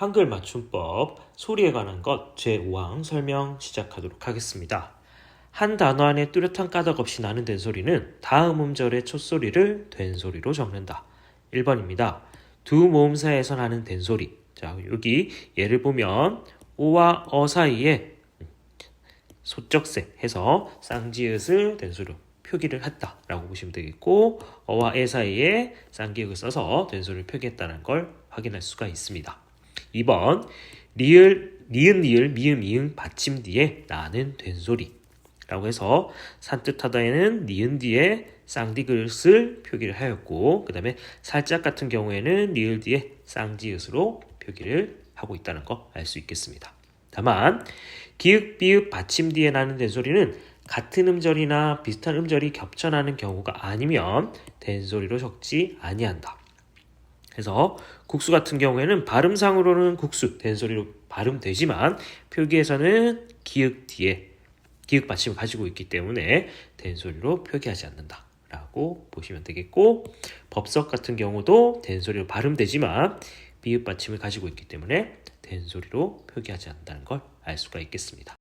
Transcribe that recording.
한글 맞춤법 소리에 관한 것 제5항 설명 시작하도록 하겠습니다. 한 단어 안에 뚜렷한 까닭 없이 나는 된소리는 다음 음절의 첫 소리를 된소리로 적는다. 1번입니다. 두 모음사에서 나는 된소리. 자, 여기 예를 보면 오와 어 사이에 소쩍새 해서 쌍지읒을 된소리로 표기를 했다라고 보시면 되겠고 어와 에 사이에 쌍기역을 써서 된소리를 표기했다는 걸 확인할 수가 있습니다. 2번 리을 니은 니을 미음 이응 받침 뒤에 나는 된소리 라고 해서 산뜻하다에는 니은 뒤에 쌍디귿을 표기를 하였고 그 다음에 살짝 같은 경우에는 리을 뒤에 쌍지읒으로 표기를 하고 있다는 거 알 수 있겠습니다. 다만 기읍, 비읍, 받침 뒤에 나는 된소리는 같은 음절이나 비슷한 음절이 겹쳐 나는 경우가 아니면 된소리로 적지 아니한다. 그래서 국수 같은 경우에는 발음상으로는 국수 된소리로 발음되지만 표기에서는 기읍 뒤에 기읍 받침을 가지고 있기 때문에 된소리로 표기하지 않는다 라고 보시면 되겠고 법석 같은 경우도 된소리로 발음되지만 비읍 받침을 가지고 있기 때문에 된소리로 표기하지 않는다는 걸 알 수가 있겠습니다.